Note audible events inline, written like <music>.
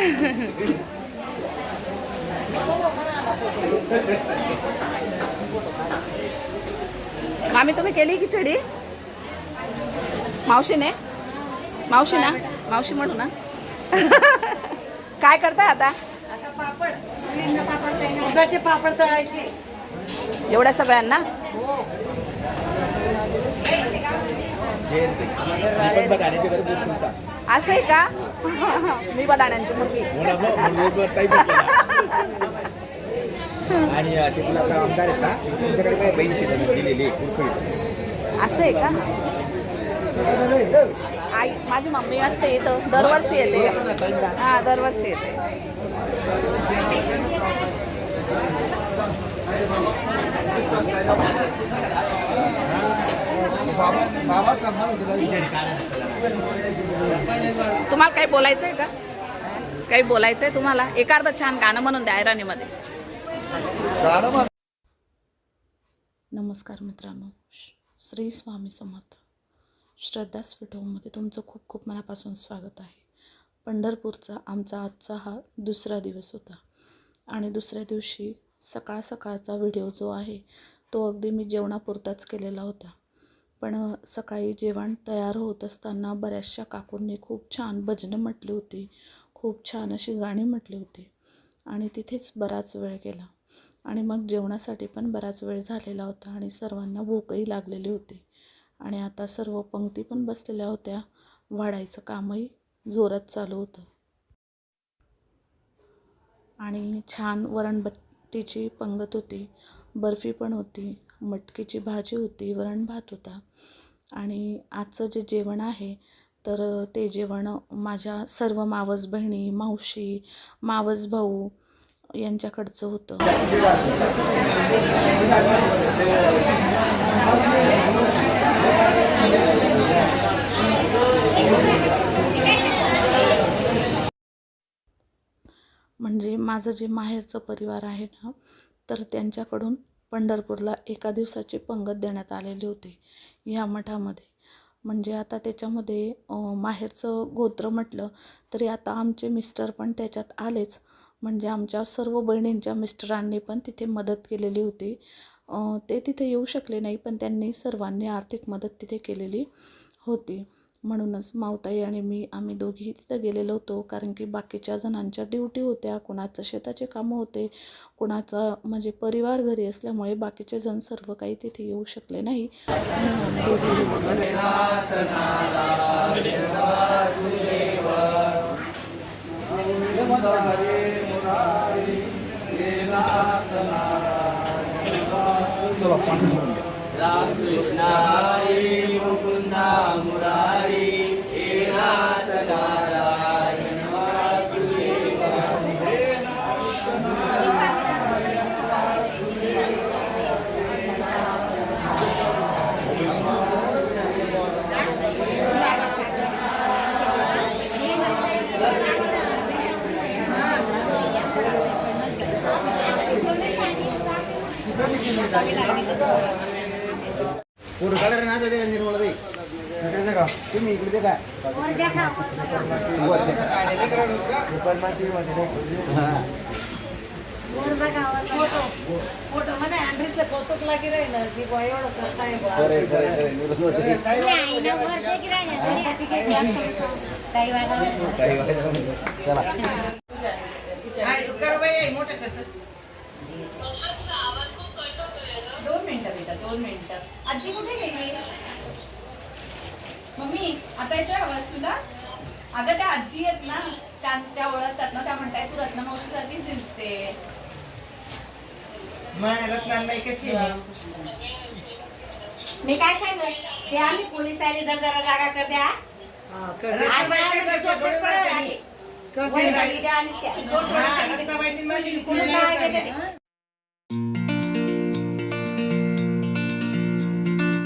<laughs> मामी तुम्ही केली खिचडी? मावशीने? मावशी ना मावशी म्हणू ना. <laughs> काय करताय आता? उगाचे पापड तळायचे. एवढ्या सगळ्यांना? असं आहे का? <laughs> मी बदाण्यांची मुलगी. <laughs> आणि अं, ते तुला आता आमदार आहेत ना? तुमच्याकडे काय बहिणीची लग्न दिलेली आहे कुरकुरीची. असं आहे का? आई माझी मम्मी असते इथं. दरवर्षी येते. हा दरवर्षी येते. तुम्हाला काही बोलायचं आहे का? काही बोलायचं आहे तुम्हाला? एखादं छान गाणं म्हणून द्या ऐराणीमध्ये. नमस्कार मित्रांनो. श्री स्वामी समर्थ. श्रद्धा स्फिटोमध्ये तुमचं खूप खूप मनापासून स्वागत आहे. पंढरपूरचा आमचा आजचा हा दुसरा दिवस होता. आणि दुसऱ्या दिवशी सकाळ सकाळचा व्हिडिओ जो आहे तो अगदी मी जेवणापुरताच केलेला होता. पण सकाळी जेवण तयार होत असताना बऱ्याचशा काकूंनी खूप छान भजनं म्हटली होती. खूप छान अशी गाणी म्हटली होती. आणि तिथेच बराच वेळ गेला. आणि मग जेवणासाठी पण बराच वेळ झालेला होता आणि सर्वांना भूकही लागलेली होती. आणि आता सर्व पंक्ती पण बसलेल्या होत्या. वाढायचं कामही जोरात चालू होतं. आणि छान वरणबट्टीची पंगत होती. बर्फी पण होती. मटकीची भाजी होती वरण भात होता. आणि आजचं जे जेवण आहे तर ते जेवण माझ्या सर्व मावस बहिणी मावशी मावस भाऊ यांच्याकडचं होतं. म्हणजे माझं जे माहेरचं परिवार आहे ना तर त्यांच्याकडून पंढरपूरला एका दिवसाची पंगत देण्यात आलेली होती. ह्या मठामध्ये. म्हणजे आता त्याच्यामध्ये माहेरचं गोत्र म्हटलं तरी आता आमचे मिस्टर पण त्याच्यात आलेच. म्हणजे आमच्या सर्व बहिणींच्या मिस्टरांनी पण तिथे मदत केलेली होती. ते तिथे येऊ शकले नाही पण त्यांनी सर्वांनी आर्थिक मदत तिथे केलेली होती. म्हणूनच मावताई आणि मी आम्ही दोघीही तिथं गेलेलो होतो. कारण की बाकीच्या जणांच्या ड्युटी होत्या कोणाचं शेताचे कामं होते कोणाचा म्हणजे परिवार घरी असल्यामुळे बाकीचे जण सर्व काही तिथे येऊ शकले नाही. फोटो काढायला ना ते निर्मला ताई तुम्ही इकडे दे काय अँड्रेसला कौतुक दोन मिनिटं. आजी कुठे गेली? मम्मी आता येतोय आवाज तुला? अगं त्या आजी आहेत ना त्या त्या ओळखतात ना त्या म्हणताय तू रत्ना मावशीसारखीच दिसते मी काय सांगलं ते आम्ही पोलीस आले जर जरा जागा कर द्या. आज आणि त्या- दोन सांगितले. कोणी.